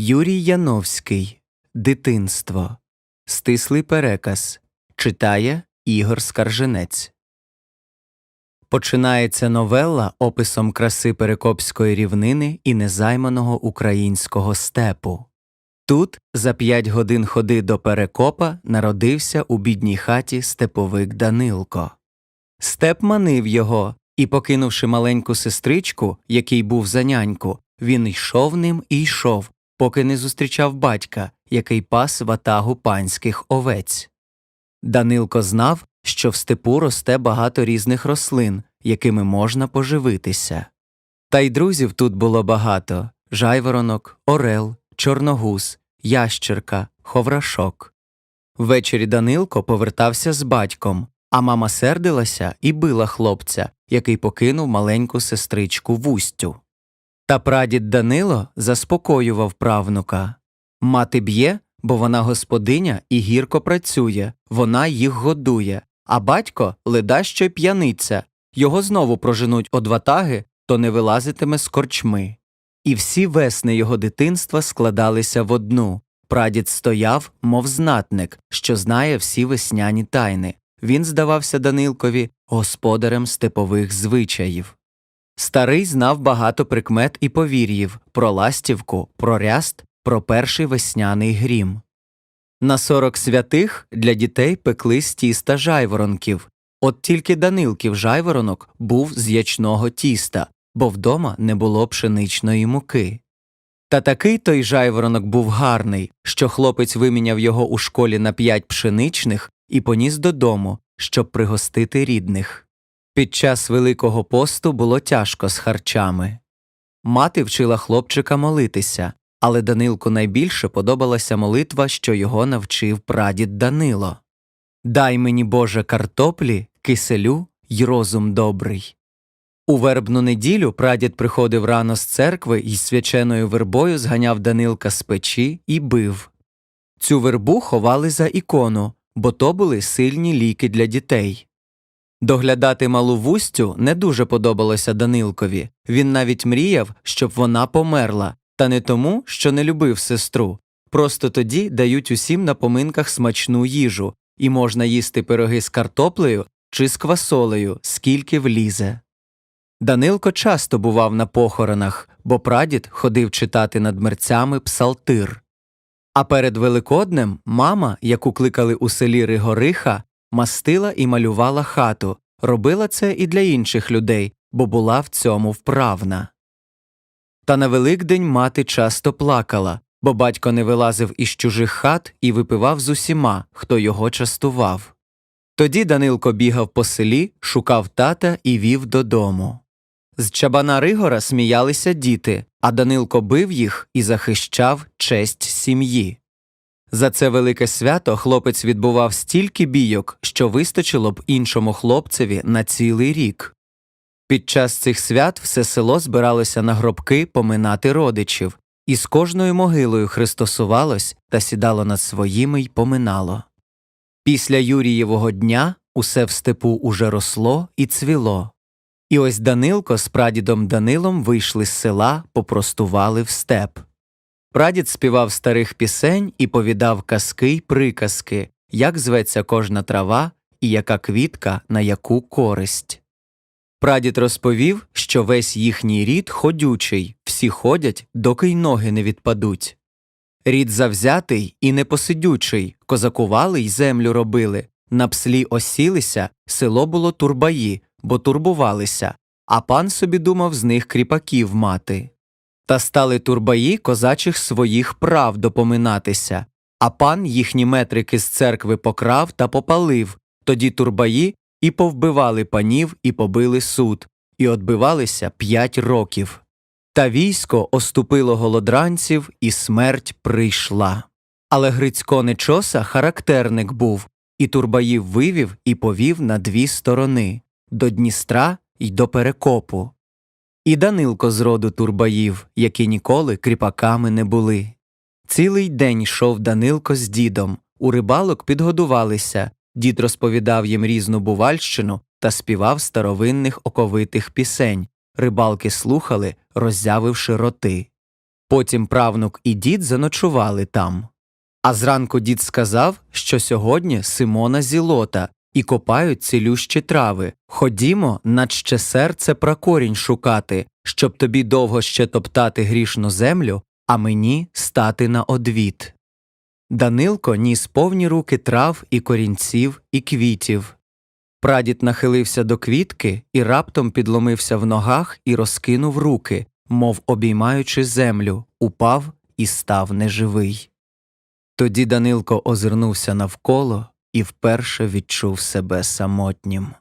Юрій Яновський Дитинство. Стислий переказ. Читає Ігор Скарженець. Починається новела описом краси Перекопської рівнини і незайманого українського степу. Тут, за п'ять годин ходи до Перекопа, народився у бідній хаті степовик Данилко. Степ манив його, і, покинувши маленьку сестричку, який був за няньку, він йшов ним і йшов, поки не зустрічав батька, який пас ватагу панських овець. Данилко знав, що в степу росте багато різних рослин, якими можна поживитися. Та й друзів тут було багато жайворонок, орел, чорногуз, ящерка, ховрашок. Ввечері Данилко повертався з батьком, а мама сердилася і била хлопця, який покинув маленьку сестричку Вустю. Та прадід Данило заспокоював правнука Мати б'є, бо вона господиня і гірко працює, вона їх годує, а батько ледащо й п'яниця, його знову проженуть одватаги, то не вилазитиме з корчми. І всі весни його дитинства складалися в одну. Прадід стояв, мов знатник, що знає всі весняні тайни. Він здавався Данилкові господарем степових звичаїв. Старий знав багато прикмет і повір'їв про ластівку, про ряст, про перший весняний грім. На сорок святих для дітей пекли з тіста жайворонків, от тільки Данилків жайворонок був з ячного тіста, бо вдома не було пшеничної муки. Та такий той жайворонок був гарний, що хлопець виміняв його у школі на п'ять пшеничних і поніс додому, щоб пригостити рідних. Під час Великого посту було тяжко з харчами. Мати вчила хлопчика молитися, але Данилку найбільше подобалася молитва, що його навчив прадід Данило Дай мені, Боже, картоплі, киселю й розум добрий. У вербну неділю прадід приходив рано з церкви і свяченою вербою зганяв Данилка з печі і бив. Цю вербу ховали за ікону, бо то були сильні ліки для дітей. Доглядати малу вустю не дуже подобалося Данилкові. Він навіть мріяв, щоб вона померла, та не тому, що не любив сестру. Просто тоді дають усім на поминках смачну їжу, і можна їсти пироги з картоплею чи з квасолею, скільки влізе. Данилко часто бував на похоронах, бо прадід ходив читати над мерцями псалтир. А перед Великоднем мама, яку кликали у селі Ригориха, мастила і малювала хату, робила це і для інших людей, бо була в цьому вправна. Та на Великдень мати часто плакала, бо батько не вилазив із чужих хат і випивав з усіма, хто його частував. Тоді Данилко бігав по селі, шукав тата і вів додому. З чабана Ригора сміялися діти, а Данилко бив їх і захищав честь сім'ї. За це велике свято хлопець відбував стільки бійок, що вистачило б іншому хлопцеві на цілий рік. Під час цих свят все село збиралося на гробки поминати родичів, і з кожною могилою христосувалось та сідало над своїми й поминало. Після Юрієвого дня усе в степу уже росло і цвіло. І ось Данилко з прадідом Данилом вийшли з села, попростували в степ. Прадід співав старих пісень і повідав казки й приказки, як зветься кожна трава і яка квітка на яку користь. Прадід розповів, що весь їхній рід ходючий, всі ходять, доки й ноги не відпадуть. Рід завзятий і непосидючий, козакували й землю робили, на пслі осілися, село було турбаї, бо турбувалися, а пан собі думав з них кріпаків мати. Та стали турбаї козачих своїх прав допоминатися, а пан їхні метрики з церкви покрав та попалив, тоді турбаї і повбивали панів, і побили суд, і отбивалися п'ять років. Та військо оступило голодранців, і смерть прийшла. Але Грицько Нечоса характерник був, і турбаїв вивів і повів на дві сторони до Дністра й до Перекопу. І Данилко з роду турбаїв, які ніколи кріпаками не були. Цілий день йшов Данилко з дідом, у рибалок підгодувалися, дід розповідав їм різну бувальщину та співав старовинних оковитих пісень. Рибалки слухали, роззявивши роти. Потім правнук і дід заночували там. А зранку дід сказав, що сьогодні Симона зілота і копають цілющі трави. Ходімо, наче серце прокорінь шукати, щоб тобі довго ще топтати грішну землю, а мені стати на одвіт. Данилко ніс повні руки трав і корінців, і квітів. Прадід нахилився до квітки і раптом підломився в ногах і розкинув руки, мов обіймаючи землю, упав і став неживий. Тоді Данилко озирнувся навколо і вперше відчув себе самотнім.